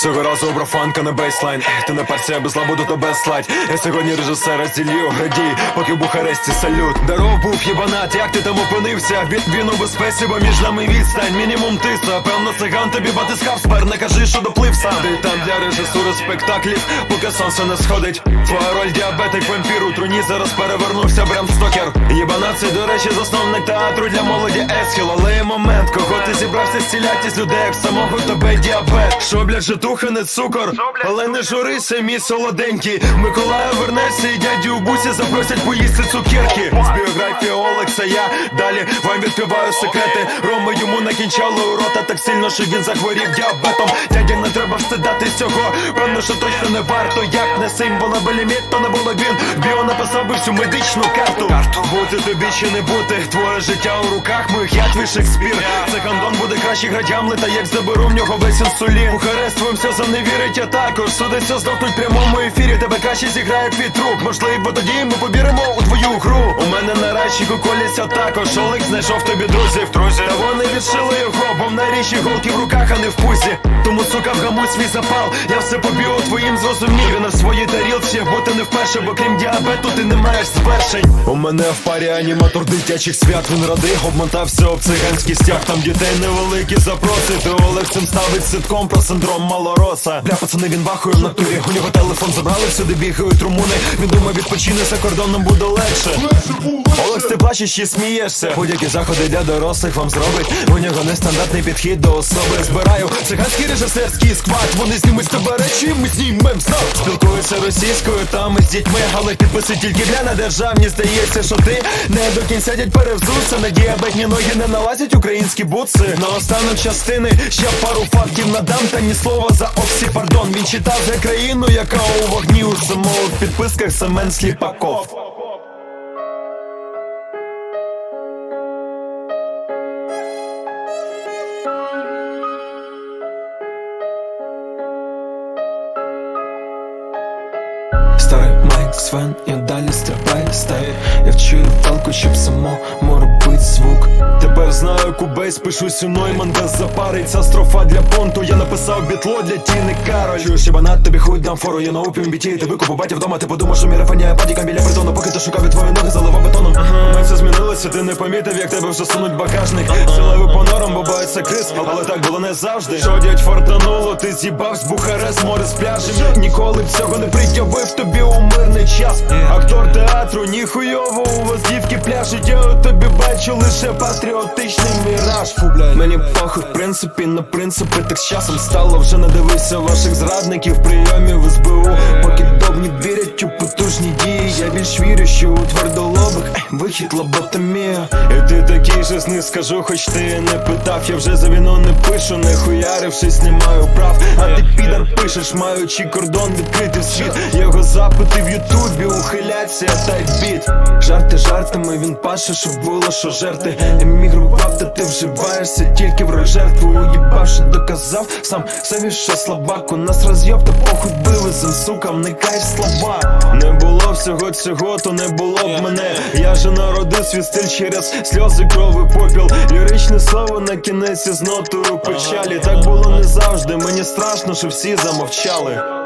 Цього разу обрав фанка на бейслайн. Ти не парся, без лабуду то без слайд Я сьогодні режисера зілью Градій, поки в Бухаресті салют. Даров був єбанат, як ти там опинився? Він, він у безпеці, бо між нами відстань. Мінімум тиса, певно циган тобі батискав спер Не кажи, що доплив сам Ти там для режисури спектаклів, поки сонце не сходить. Твоя роль діабетик вампір у труні зараз перевернувся Брем Стокер. Єбанат, це, до речі, засновник театру для молоді Есхіл Але є момент, кого ти зібрався зціляти з людей, як самого тебе діабет. Що, блядь, житуха не цукор, але не журися, мій солоденький Миколая вернеться і дядю у бусі запросять поїсти цукерки. З біографії Олекса я. Далі вам відкриваю секрети. Рома йому накінчало у рота так сильно, що він захворів діабетом. Дядя не треба встидати цього, певно, що точно не варто. Як не символ або ліміт, то не було він. Біо написав би всю медичну карту. Бути тобі чи не бути, твоє життя у руках моїх, я твій Шекспір. Це кандон буде краще грать Гамлета, як заберу в нього весь інсулін. Бухарест все не вірить, а також. Судиться здохнуть в прямому ефірі. Тебе краще зіграє твій труп. Можливо, тоді ми повіримо у твою гру. У мене на речіку коляться також Олег знайшов тобі друзів, друзі вони відшили його, бо в наріжі голки в руках, а не в пузі. Тому, сука, вгамуй свій запал. Я все поб'ю твоїм зрозумів на своїй тарілці бути не вперше, бо крім діабету ти не маєш звершень. У мене в парі аніматор дитячих свят. Він радий, обмотався об циганський стяг. Там дітей невеликі запроси. Ти Олег цим ставить ситком про синдром малороса. Бля, пацани, він вахує в натурі. У нього телефон забрали, всюди бігають румуни. Він думає, відпочине за кордоном буде легше. Олекс, ти плачеш і смієшся? Будь-які заходи для дорослих вам зробить. У нього нестандартний підхід до особи. Збираю циганський режисерський сквад. Вони знімуть з тебе речі, ми знімем знов. Спілкуються російською там із дітьми Але підписи тільки для на державні Здається, що ти не до кінця дядь перевзувся На діабетні ноги не налазять українські бутси. На останок частини ще пару фактів надам Та ні слова за оксі, пардон. Він читав за країну, яка у вогні у самого в підписках Семен Сліпаков Старий Майк Свен, я далі стрибай стаю Я вчую палку, щоб самому Знаю кубейс, пишу сюной мандес запариться строфа для понту. Я написав бітло для тіни Кароль. Чуєш, банат, тобі хуй дам фору, я на опіум біті, ти викупу батя вдома, ти подумав, що мірафаняє падікам біля притону, поки ти шукав і твої ноги заливав бетоном. Ми все змінилося, ти не помітив, як тебе вже сунуть багажник. Силовий по норам, бо боїться крис, але так було не завжди. Що дядь фортануло, ти з'їбав з Бухарест, море з пляжем. Ніколи б цього не пред'явив тобі у мирний час. Актор театру, ніхуйово, у вас дівки пляшуть, я у тобі бачу лише патріотичний міраж. Фу, блядь. Мені похуй, в принципі, на принципи, так з часом стало вже не дивився ваших зрадників, прийомів СБУ. Поки добні дії, більш вірю, що у твердолобих ех, вихід лоботомія. І ти такий же не скажу, хоч ти не питав. Я вже за віно не пишу, не хуярившись, не маю прав. А ти підар пишеш, маючи кордон відкритий в світ. Його запити в Ютубі, ухиляться, тайп-біт. Жарти жартами, він паше, щоб було що жерти. Емігрував, та ти вживаєшся тільки в жертву. Уїбавши, доказав сам собі, що слабак. У нас роз'єб та похуй вивезем, сука, вникай слова. Не було всього цього, то не було б мене. Я же народив свій стиль через сльози, крови, попіл. Ліричне слово на кінець із нотою печалі. Так було не завжди. Мені страшно, що всі замовчали.